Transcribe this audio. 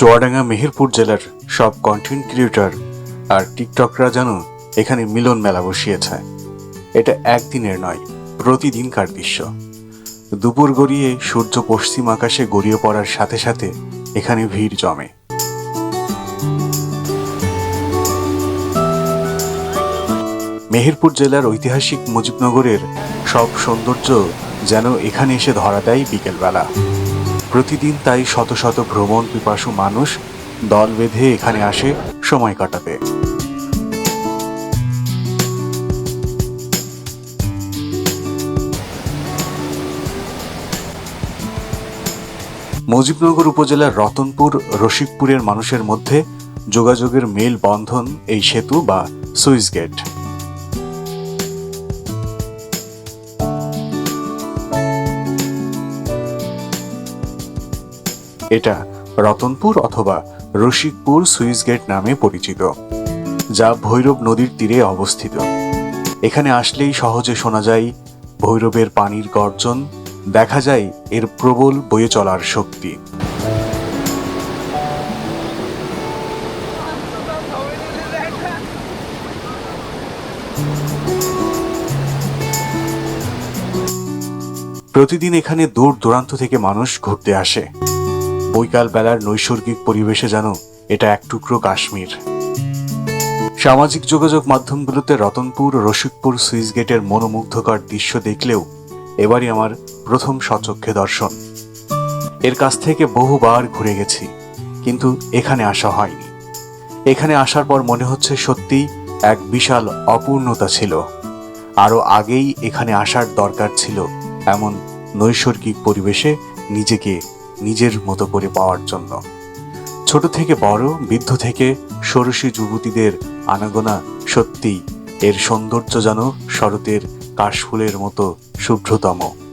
চুয়াডাঙ্গা মেহেরপুর জেলার সব content creator আর টিকটকরা যেন এখানে মিলন মেলা বসিয়েছে। এটা একদিনের নয়, প্রতিদিনকার দৃশ্য। দুপুর গড়িয়ে সূর্য পশ্চিম আকাশে গড়িয়ে পড়ার সাথে সাথে এখানে ভিড় জমে। মেহেরপুর জেলার ঐতিহাসিক মুজিবনগরের সব সৌন্দর্য যেন এখানে এসে ধরা দেয় বিকেলবেলা। প্রতিদিন তাই শত শত ভ্রমণ পিপাসু মানুষ দল বেঁধে এখানে আসে, সময় কাটাতে। মুজিবনগর উপজেলার রতনপুর রসিকপুরের মানুষের মধ্যে যোগাযোগের মেল বন্ধন এই সেতু বা সুইস গেট। এটা রতনপুর অথবা রসিকপুর সুইস গেট নামে পরিচিত, যা ভৈরব নদীর তীরে অবস্থিত। এখানে আসলেই সহজে শোনা যায় ভৈরবের পানির গর্জন, দেখা যায় এর প্রবল বয়ে চলার শক্তি। প্রতিদিন এখানে দূর দূরান্ত থেকে মানুষ ঘুরতে আসে। বৈকাল বেলার নৈসর্গিক পরিবেশে যেন এটা এক টুকরো কাশ্মীর। সামাজিক যোগাযোগ মাধ্যমগুলোতে রতনপুর রসিকপুর সুইস গেটের মনোমুগ্ধকর দৃশ্য দেখলেও এবারই আমার প্রথম সচক্ষে দর্শন। এর কাছ থেকে বহুবার ঘুরে গেছি, কিন্তু এখানে আসা হয়নি। এখানে আসার পর মনে হচ্ছে সত্যিই এক বিশাল অপূর্ণতা ছিল। আরও আগেই এখানে আসার দরকার ছিল এমন নৈসর্গিক পরিবেশে নিজেকে নিজের মতো করে পাওয়ার জন্য। ছোট থেকে বড়, বৃদ্ধ থেকে ষোড়শী যুবতীদের আনাগোনা সত্যি এর সৌন্দর্য যেন শরতের কাশফুলের মতো শুভ্রতম।